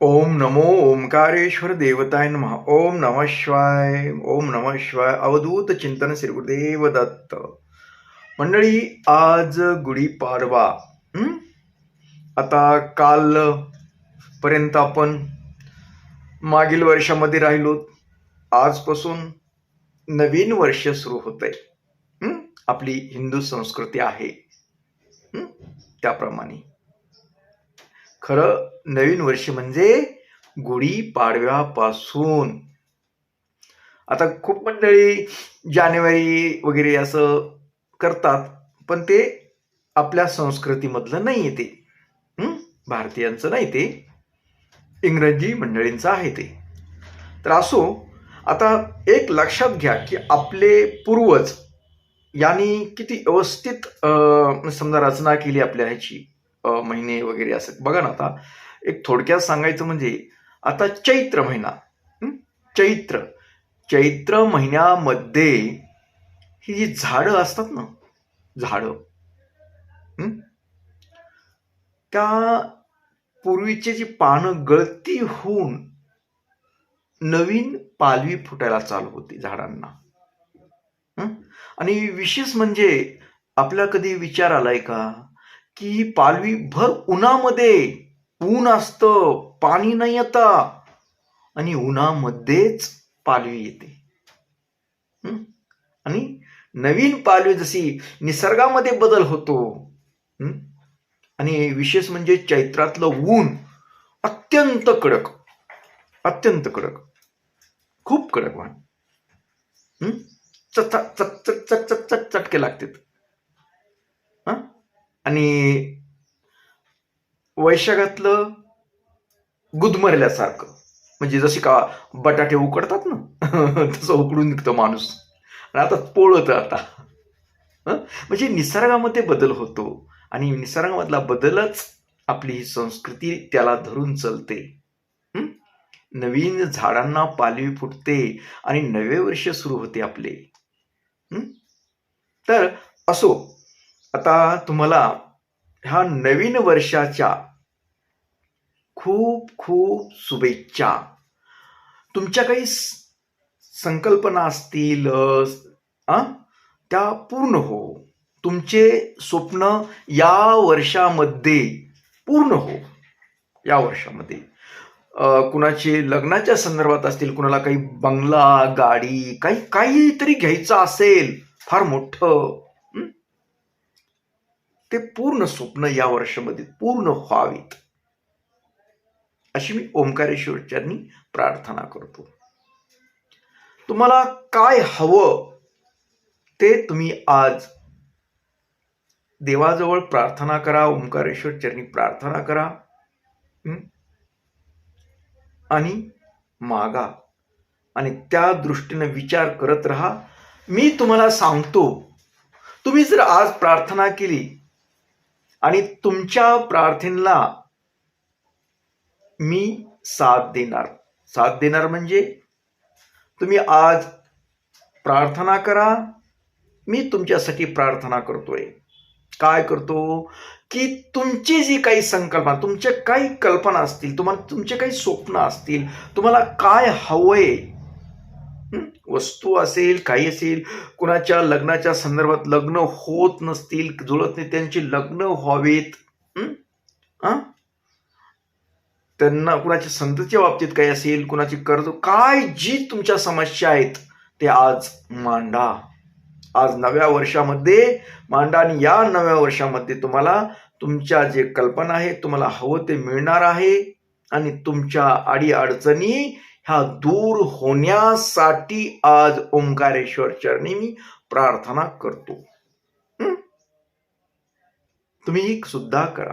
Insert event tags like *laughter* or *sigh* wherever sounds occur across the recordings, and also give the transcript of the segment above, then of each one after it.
ओम नमो ओंकारेश्वर देवताय नमः। ओम नमः शिवाय ओम नमः शिवाय। अवधूत चिंतन श्री गुरुदेव दत्त। मंडळी आज गुढीपाडवा आता काल पर्यंत आपण मागील वर्षामध्ये राहिलो. आजपासून नवीन वर्ष सुरू होत आहे आपली हिंदू संस्कृती आहे त्याप्रमाणे. खरं नवीन वर्ष म्हणजे गुढी पाडव्यापासून. आता खूप मंडळी जानेवारी वगैरे असं करतात पण ते आपल्या संस्कृतीमधलं नाही आहे ते. भारतीयांचं नाही ते. इंग्रजी मंडळींचं आहे ते. तर असो आता एक लक्षात घ्या की आपले पूर्वज यांनी किती व्यवस्थित समजा रचना केली आपल्या ह्याची. महिने वगैरे असं. बघा ना आता एक थोडक्यात सांगायचं म्हणजे आता चैत्र महिना. चैत्र. चैत्र महिन्यामध्ये ही जी झाडं असतात ना झाडं. त्या पूर्वीची जी पानं गळती होऊन नवीन पालवी फुटायला चालू होती झाडांना. आणि विशेष म्हणजे आपला कधी विचार आलाय का? की ही पालवी भर उन्हामध्ये ऊन असतं पाणी नाही येता आणि उन्हामध्येच पालवी येते. आणि नवीन पालवी जशी निसर्गामध्ये बदल होतो आणि विशेष म्हणजे चैत्रातलं ऊन अत्यंत कडक अत्यंत कडक खूप कडक वाण. चक चक चक चक चक चटके लागतात. आणि वैशाखातलं गुदमरल्यासारखं. म्हणजे जसे का बटाटे उकडतात ना *laughs* तसं उकडून निघतो माणूस. आणि आता पोळत आता. हं? म्हणजे निसर्गामध्ये बदल होतो. आणि निसर्गामधला बदलच आपली ही संस्कृती त्याला धरून चलते. नवीन झाडांना पालवी फुटते आणि नवे वर्ष सुरू होते आपले. तर असो आता तुम्हाला ह्या नवीन वर्षाच्या खूप खूप शुभेच्छा. तुमच्या काही संकल्पना असतील त्या पूर्ण हो. तुमचे स्वप्न या वर्षामध्ये पूर्ण हो. या वर्षामध्ये. कुणाचे लग्नाच्या संदर्भात असतील कुणाला काही बंगला गाडी काही काहीतरी घ्यायचं असेल फार मोठं. ते पूर्ण स्वप्न या वर्षामध्ये पूर्ण व्हावीत. अशी मी ओंकारेश्वरच्यांनी प्रार्थना करतो. तुम्हाला काय हवं ते तुम्ही आज देवाजवळ प्रार्थना करा ओंकारेश्वर चरणी प्रार्थना करा आणि मागा. आणि त्या दृष्टीने विचार करत राहा. मी तुम्हाला सांगतो तुम्ही जर आज प्रार्थना केली आणि तुमच्या प्रार्थनेला मी साथ देणार. साथ देणार म्हणजे तुम्ही आज प्रार्थना करा मी तुमच्यासाठी प्रार्थना करतोय. काय करतो? की तुमची जी काही संकल्पना तुमच्या काही कल्पना असतील तुम्हाला तुमचे काही स्वप्न असतील तुम्हाला काय हवंय वस्तू असेल काही असेल कुणाच्या लग्नाच्या संदर्भात लग्न होत नसतील जुळत नाही त्यांची लग्न व्हावेत. त्यांना कुणाच्या संततीच्या बाबतीत काही असेल कुणाची कर्ज काय जी तुमच्या समस्या आहेत ते आज मांडा. आज नव्या वर्षामध्ये मांडा आणि या नव्या वर्षामध्ये तुम्हाला तुमच्या जे कल्पना आहे तुम्हाला हवं ते मिळणार आहे आणि तुमच्या आडी अडचणी ह्या दूर होण्यासाठी आज ओंकारेश्वर चरणी मी प्रार्थना करतो. तुम्ही सुद्धा करा.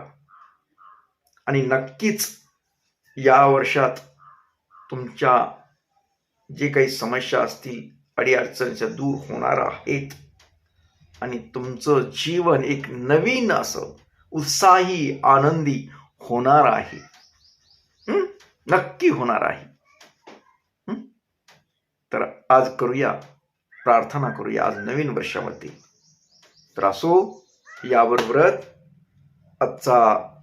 आणि नक्कीच या वर्षात तुमच्या जे काही समस्या असतील अडीअडचणीच्या दूर होणार आहेत आणि तुमचं जीवन एक नवीन असं उत्साही आनंदी होणार आहे. नक्की होणार आहे. आज करूया प्रार्थना करूया आज नवीन वर्षामध्ये. तर असो याबरोबरच आजचा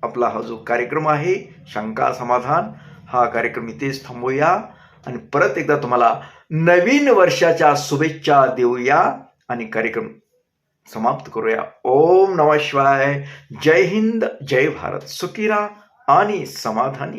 आपला हा जो कार्यक्रम आहे शंका समाधान हा कार्यक्रम इथेच थांबवूया आणि परत एकदा तुम्हाला नवीन वर्षाच्या शुभेच्छा देऊया आणि कार्यक्रम समाप्त करूया. ओम नमः शिवाय. जय हिंद जय भारत. सुकिरा आणि समाधानी